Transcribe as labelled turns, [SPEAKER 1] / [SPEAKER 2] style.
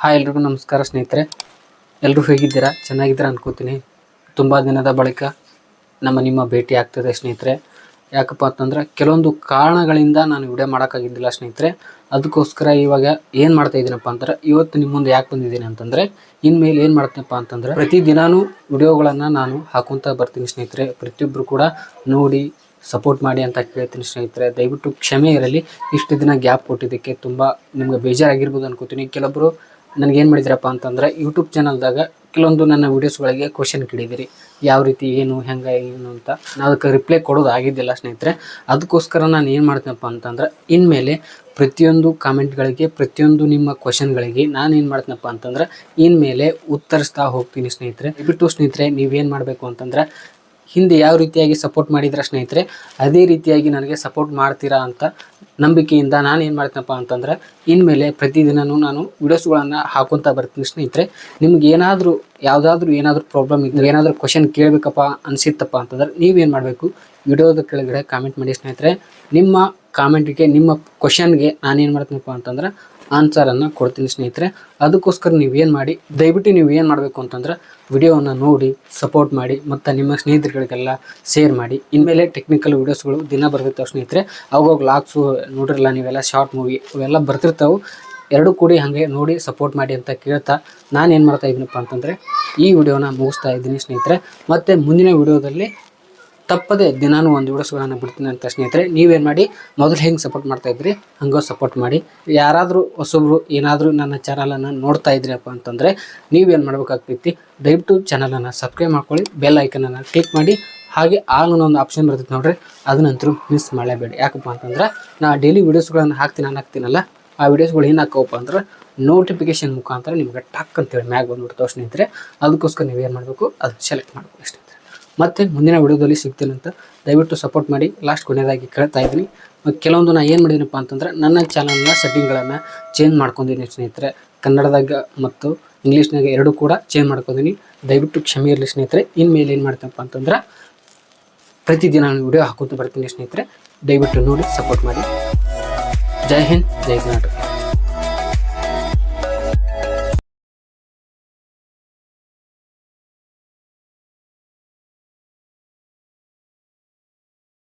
[SPEAKER 1] Hi ಎಲ್ರಿಗೂ ನಮಸ್ಕಾರ ಸ್ನೇಹಿತರೆ. ಎಲ್ಲರೂ ಹೇಗಿದ್ದೀರಾ? ಚೆನ್ನಾಗಿದ್ದೀರಾ ಅನ್ಕೋತೀನಿ. ತುಂಬ ದಿನದ ಬಳಿಕ ನಮ್ಮ ನಿಮ್ಮ ಭೇಟಿ ಆಗ್ತದೆ ಸ್ನೇಹಿತರೆ. ಯಾಕಪ್ಪ ಅಂತಂದ್ರೆ ಕೆಲವೊಂದು ಕಾರಣಗಳಿಂದ ನಾನು ವಿಡಿಯೋ ಮಾಡೋಕ್ಕಾಗಿದ್ದಿಲ್ಲ ಸ್ನೇಹಿತರೆ. ಅದಕ್ಕೋಸ್ಕರ ಇವಾಗ ಏನು ಮಾಡ್ತಾ ಇದ್ದೀನಪ್ಪ ಅಂತಂದ್ರೆ, ಇವತ್ತು ನಿಮ್ಮ ಮುಂದೆ ಯಾಕೆ ಬಂದಿದ್ದೀನಿ ಅಂತಂದರೆ, ಇನ್ಮೇಲೆ ಏನು ಮಾಡ್ತೀನಪ್ಪ ಅಂತಂದ್ರೆ ಪ್ರತಿದಿನಾನು ವಿಡಿಯೋಗಳನ್ನು ನಾನು ಹಾಕೊತ ಬರ್ತೀನಿ ಸ್ನೇಹಿತರೆ. ಪ್ರತಿಯೊಬ್ಬರು ಕೂಡ ನೋಡಿ, ಸಪೋರ್ಟ್ ಮಾಡಿ ಅಂತ ಕೇಳ್ತೀನಿ ಸ್ನೇಹಿತರೆ. ದಯವಿಟ್ಟು ಕ್ಷಮೆ ಇರಲಿ. ಇಷ್ಟು ದಿನ ಗ್ಯಾಪ್ ಕೊಟ್ಟಿದ್ದಕ್ಕೆ ತುಂಬ ನಿಮ್ಗೆ ಬೇಜಾರಾಗಿರ್ಬೋದು ಅನ್ಕೋತೀನಿ. ಕೆಲವೊಬ್ಬರು ನನಗೆ ಏನು ಮಾಡಿದ್ರಪ್ಪ ಅಂತಂದ್ರೆ ಯೂಟ್ಯೂಬ್ ಚಾನಲ್ದಾಗ ಕೆಲವೊಂದು ನನ್ನ ವೀಡಿಯೋಸ್ಗಳಿಗೆ ಕ್ವಶನ್ ಕೇಳಿದಿರಿ. ಯಾವ ರೀತಿ, ಏನು, ಹೆಂಗೆ, ಏನು ಅಂತ. ನಾನು ಅದಕ್ಕೆ ರಿಪ್ಲೈ ಕೊಡೋದು ಆಗಿದ್ದಿಲ್ಲ ಸ್ನೇಹಿತರೆ. ಅದಕ್ಕೋಸ್ಕರ ನಾನು ಏನು ಮಾಡ್ತೀನಪ್ಪ ಅಂತಂದ್ರೆ, ಇನ್ಮೇಲೆ ಪ್ರತಿಯೊಂದು ಕಾಮೆಂಟ್ಗಳಿಗೆ ಪ್ರತಿಯೊಂದು ನಿಮ್ಮ ಕ್ವಶನ್ಗಳಿಗೆ ನಾನು ಏನು ಮಾಡ್ತೀನಪ್ಪ ಅಂತಂದ್ರೆ, ಇನ್ಮೇಲೆ ಉತ್ತರಿಸ್ತಾ ಹೋಗ್ತೀನಿ ಸ್ನೇಹಿತರೆ. ಬಿಟ್ಟು ಸ್ನೇಹಿತರೆ, ನೀವೇನು ಮಾಡಬೇಕು ಅಂತಂದ್ರೆ, ಹಿಂದೆ ಯಾವ ರೀತಿಯಾಗಿ ಸಪೋರ್ಟ್ ಮಾಡಿದ್ರೆ ಸ್ನೇಹಿತರೆ, ಅದೇ ರೀತಿಯಾಗಿ ನನಗೆ ಸಪೋರ್ಟ್ ಮಾಡ್ತೀರಾ ಅಂತ ನಂಬಿಕೆಯಿಂದ ನಾನು ಏನು ಮಾಡ್ತೀನಪ್ಪ ಅಂತಂದ್ರೆ, ಇನ್ಮೇಲೆ ಪ್ರತಿದಿನನೂ ನಾನು ವೀಡಿಯೋಸ್ಗಳನ್ನು ಹಾಕೊತ ಬರ್ತೀನಿ ಸ್ನೇಹಿತರೆ. ನಿಮ್ಗೆ ಏನಾದರೂ, ಯಾವುದಾದ್ರೂ ಏನಾದರೂ ಪ್ರಾಬ್ಲಮ್ ಇದ್ದರೆ ಏನಾದರೂ ಕ್ವಶನ್ ಕೇಳಬೇಕಪ್ಪ ಅನಿಸಿತ್ತಪ್ಪ ಅಂತಂದ್ರೆ ನೀವೇನು ಮಾಡಬೇಕು? ವಿಡಿಯೋದ ಕೆಳಗಡೆ ಕಾಮೆಂಟ್ ಮಾಡಿ ಸ್ನೇಹಿತರೆ. ನಿಮ್ಮ ಕಾಮೆಂಟಿಗೆ ನಿಮ್ಮ ಕ್ವಶನ್ಗೆ ನಾನೇನು ಮಾಡ್ತೀನಪ್ಪ ಅಂತಂದ್ರೆ ಆನ್ಸರನ್ನು ಕೊಡ್ತೀನಿ ಸ್ನೇಹಿತರೆ. ಅದಕ್ಕೋಸ್ಕರ ನೀವೇನು ಮಾಡಿ, ದಯವಿಟ್ಟು ನೀವು ಏನು ಮಾಡಬೇಕು ಅಂತಂದ್ರೆ ವಿಡಿಯೋವನ್ನು ನೋಡಿ ಸಪೋರ್ಟ್ ಮಾಡಿ, ಮತ್ತು ನಿಮ್ಮ ಸ್ನೇಹಿತರುಗಳಿಗೆಲ್ಲ ಶೇರ್ ಮಾಡಿ. ಇನ್ಮೇಲೆ ಟೆಕ್ನಿಕಲ್ ವೀಡಿಯೋಸ್ಗಳು ದಿನ ಬರ್ತಿರ್ತಾವೆ ಸ್ನೇಹಿತರೆ. ಅವಾಗ ಲಾಗ್ಸು ನೋಡಿರಲ್ಲ ನೀವೆಲ್ಲ ಶಾರ್ಟ್ ಮೂವಿ ಅವೆಲ್ಲ ಬರ್ತಿರ್ತಾವೆ. ಎರಡು ಕೂಡಿ ಹಾಗೆ ನೋಡಿ ಸಪೋರ್ಟ್ ಮಾಡಿ ಅಂತ ಕೇಳ್ತಾ ನಾನು ಏನು ಮಾಡ್ತಾ ಇದ್ದೀನಪ್ಪ ಅಂತಂದರೆ ಈ ವಿಡಿಯೋನ ಮುಗಿಸ್ತಾ ಇದ್ದೀನಿ ಸ್ನೇಹಿತರೆ. ಮತ್ತು ಮುಂದಿನ ವಿಡಿಯೋದಲ್ಲಿ ತಪ್ಪದೆ ದಿನಾನು ಒಂದು ವಿಡಿಯೋಸ್ಗಳನ್ನು ಬಿಡ್ತೀನಿ ಅಂತ ಸ್ನೇಹಿತರೆ, ನೀವೇನು ಮಾಡಿ, ಮೊದಲು ಹೆಂಗೆ ಸಪೋರ್ಟ್ ಮಾಡ್ತಾ ಇದ್ರಿ, ಹಂಗೋ ಸಪೋರ್ಟ್ ಮಾಡಿ. ಯಾರಾದರೂ ಹೊಸೊಬ್ರು ಏನಾದರೂ ನನ್ನ ಚಾನಲನ್ನು ನೋಡ್ತಾ ಇದ್ರಿಯಪ್ಪ ಅಂತಂದರೆ, ನೀವೇನು ಮಾಡಬೇಕಾಗ್ತೈತಿ, ದಯವಿಟ್ಟು ಚಾನಲನ್ನು ಸಬ್ಸ್ಕ್ರೈಬ್ ಮಾಡ್ಕೊಳ್ಳಿ ಬೆಲ್ ಐಕನನ್ನು ಕ್ಲಿಕ್ ಮಾಡಿ, ಹಾಗೆ ಆಲ್ ಒಂದು ಆಪ್ಷನ್ ಬರ್ತೈತೆ ನೋಡ್ರಿ ಅದನ್ನಂತರೂ ಮಿಸ್ ಮಾಡಲೇಬೇಡಿ. ಯಾಕಪ್ಪ ಅಂತಂದ್ರೆ, ನಾ ಡೈಲಿ ವೀಡಿಯೋಸ್ಗಳನ್ನು ಹಾಕ್ತೀನಿ ನಾನು ಹಾಕ್ತೀನಲ್ಲ, ಆ ವೀಡಿಯೋಸ್ಗಳು ಏನು ಹಾಕವಪ್ಪ ಅಂದ್ರೆ ನೋಟಿಫಿಕೇಶನ್ ಮುಖಾಂತರ ನಿಮ್ಗೆ ಟಕ್ ಅಂತೇಳಿ ಮ್ಯಾಗ್ ಬಂದ್ಬಿಡ್ತಾವೆ ಸ್ನೇಹಿತರೆ, ಅದಕ್ಕೋಸ್ಕರ ನೀವೇನು ಮಾಡಬೇಕು ಅದನ್ನ ಸೆಲೆಕ್ಟ್ ಮಾಡಬೇಕು ಸ್ನೇಹಿತರೆ ಮತ್ತೆ ಮುಂದಿನ ವಿಡಿಯೋದಲ್ಲಿ ಸಿಗ್ತೀನಿ ಅಂತ ದಯವಿಟ್ಟು ಸಪೋರ್ಟ್ ಮಾಡಿ. ಲಾಸ್ಟ್ ಕೊನೆಯದಾಗಿ ಕೇಳ್ತಾ ಇದ್ದೀನಿ. ಕೆಲವೊಂದು ನಾನು ಏನು ಮಾಡಿದ್ದೀನಪ್ಪ ಅಂತಂದ್ರೆ ನನ್ನ ಚಾನಲ್ನ ಸೆಟ್ಟಿಂಗ್ಗಳನ್ನು ಚೇಂಜ್ ಮಾಡ್ಕೊಂಡಿದ್ದೀನಿ ಸ್ನೇಹಿತರೆ. ಕನ್ನಡದಾಗ ಮತ್ತು ಇಂಗ್ಲೀಷ್ನಾಗ ಎರಡೂ ಕೂಡ ಚೇಂಜ್ ಮಾಡ್ಕೊಂಡಿದ್ದೀನಿ. ದಯವಿಟ್ಟು ಕ್ಷಮೆ ಇರಲಿ ಸ್ನೇಹಿತರೆ. ಇನ್ಮೇಲೆ ಏನು ಮಾಡ್ತೇನಪ್ಪ ಅಂತಂದ್ರೆ ಪ್ರತಿದಿನ ನಾನು ವಿಡಿಯೋ ಹಾಕೋತ ಬರ್ತೀನಿ ಸ್ನೇಹಿತರೆ. ದಯವಿಟ್ಟು ನೋಡಿ ಸಪೋರ್ಟ್ ಮಾಡಿ. ಜೈ ಹಿಂದ್, ಜೈ ಕರ್ನಾಟಕ.